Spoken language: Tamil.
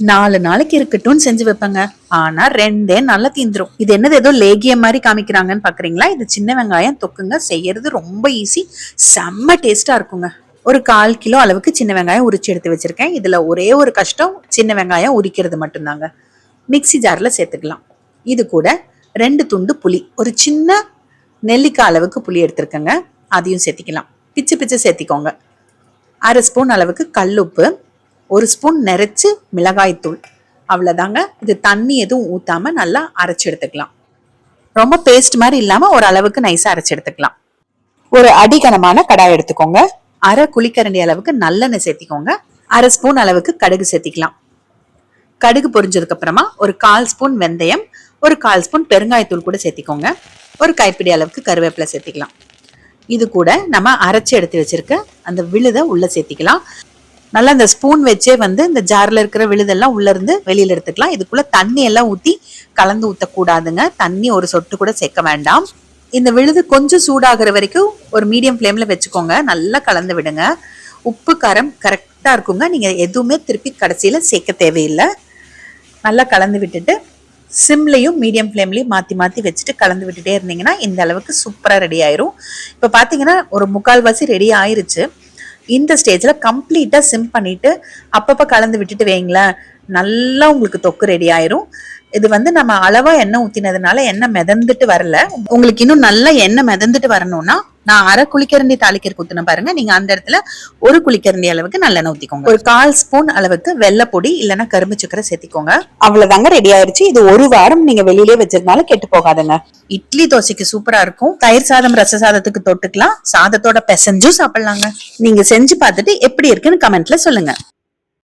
நாலு நாளைக்கு இருக்கட்டும் செஞ்சு வைப்பேங்க. ஆனா ரெண்டே நல்லா தீந்துரும். இது என்னது ஏதோ லேகியம் மாதிரி காமிக்கிறாங்கன்னு பாக்குறீங்களா? இது சின்ன வெங்காயம் தொக்குங்க. செய்யறது ரொம்ப ஈஸி செம்ம டேஸ்டா இருக்குங்க. ஒரு கால் கிலோ அளவுக்கு சின்ன வெங்காயம் உரிச்சு எடுத்து வச்சிருக்கேன். இதுல ஒரே ஒரு கஷ்டம் சின்ன வெங்காயம் உரிக்கிறது மட்டும்தாங்க. மிக்ஸி ஜார்ல சேர்த்துக்கலாம். இது கூட ரெண்டு துண்டு புளி. ஒரு சின்ன நெல்லிக்காய் அளவுக்கு புளி எடுத்திருக்கேங்க. அதையும் சேர்த்திக்கலாம். பிச்சு பிச்சு சேர்த்திக்கோங்க. அரை ஸ்பூன் அளவுக்கு கல்லுப்பு. ஒரு ஸ்பூன் நிறைச்சு மிளகாய்த்தூள். அவ்வளோதாங்க இது தண்ணி எதுவும் ஊற்றாமல் நல்லா அரைச்சி எடுத்துக்கலாம். ரொம்ப பேஸ்ட் மாதிரி இல்லாமல் ஒரு அளவுக்கு நைஸாக அரைச்சி எடுத்துக்கலாம். ஒரு அடிகனமான கடாய் எடுத்துக்கோங்க. அரை குழிக்கரண்டி அளவுக்கு நல்லெண்ணெய் சேர்த்திக்கோங்க. அரை ஸ்பூன் அளவுக்கு கடுகு சேர்த்திக்கலாம். கடுகு பொரிஞ்சதுக்கு அப்புறமா ஒரு கால் ஸ்பூன் வெந்தயம் ஒரு கால் ஸ்பூன் பெருங்காயத்தூள் கூட சேர்த்திக்கோங்க. ஒரு கைப்பிடி அளவுக்கு கருவேப்பிலை சேர்த்திக்கலாம். இது கூட நம்ம அரைச்சி எடுத்து வச்சிருக்க அந்த விழுதை உள்ள சேர்த்திக்கலாம். நல்லா இந்த ஸ்பூன் வச்சே வந்து இந்த ஜாரில் இருக்கிற விழுதெல்லாம் உள்ள இருந்து வெளியில எடுத்துக்கலாம். இதுக்குள்ள தண்ணி எல்லாம் ஊத்தி கலந்து ஊத்தக்கூடாதுங்க. தண்ணி ஒரு சொட்டு கூட சேர்க்க வேண்டாம். இந்த விழுது கொஞ்சம் சூடாகிற வரைக்கும் ஒரு மீடியம் ஃப்ளேம்ல வச்சுக்கோங்க. நல்லா கலந்து விடுங்க. உப்பு காரம் கரெக்டா இருக்குங்க. நீங்க எதுவுமே திருப்பி கடைசியில சேர்க்க தேவையில்லை. நல்லா கலந்து விட்டுட்டு சிம்லையும் மீடியம் ஃப்ளேம்லையும் மாற்றி மாற்றி வச்சுட்டு கலந்து விட்டுட்டே இருந்தீங்கன்னா இந்த அளவுக்கு சூப்பராக ரெடி ஆயிரும். இப்போ பார்த்தீங்கன்னா ஒரு முக்கால்வாசி ரெடி ஆயிருச்சு. இந்த ஸ்டேஜில் கம்ப்ளீட்டாக சிம் பண்ணிவிட்டு அப்பப்போ கலந்து விட்டுட்டு வைங்களேன் நல்லா உங்களுக்கு தொக்கு ரெடி ஆயிரும். இது வந்து நம்ம அளவாக எண்ணெய் ஊற்றினதுனால எண்ணெய் மிதந்துட்டு வரல. உங்களுக்கு இன்னும் நல்லா எண்ணெய் மிதந்துட்டு வரணும்னா நான் அரை குளிக்கரண்டி தாளிக்கர் குத்துன பாருங்க. நீங்க அந்த இடத்துல ஒரு குளிக்கரண்டி அளவுக்கு நல்லெண்ணெய் ஊத்திக்கோங்க. ஒரு கால் ஸ்பூன் அளவுக்கு வெள்ளைப்பொடி இல்லைன்னா கரும்பு சக்கரை சேர்த்திக்கோங்க. அவ்வளவுதாங்க ரெடி ஆயிருச்சு. இது ஒரு வாரம் நீங்க வெளியிலே வச்சிருந்தாலும் கெட்டு போகாதுங்க. இட்லி தோசைக்கு சூப்பரா இருக்கும். தயிர் சாதம் ரச சாதத்துக்கு தொட்டுக்கலாம். சாதத்தோட பெசஞ்சும் சாப்பிடலாங்க. நீங்க செஞ்சு பார்த்துட்டு எப்படி இருக்குன்னு கமெண்ட்ல சொல்லுங்க.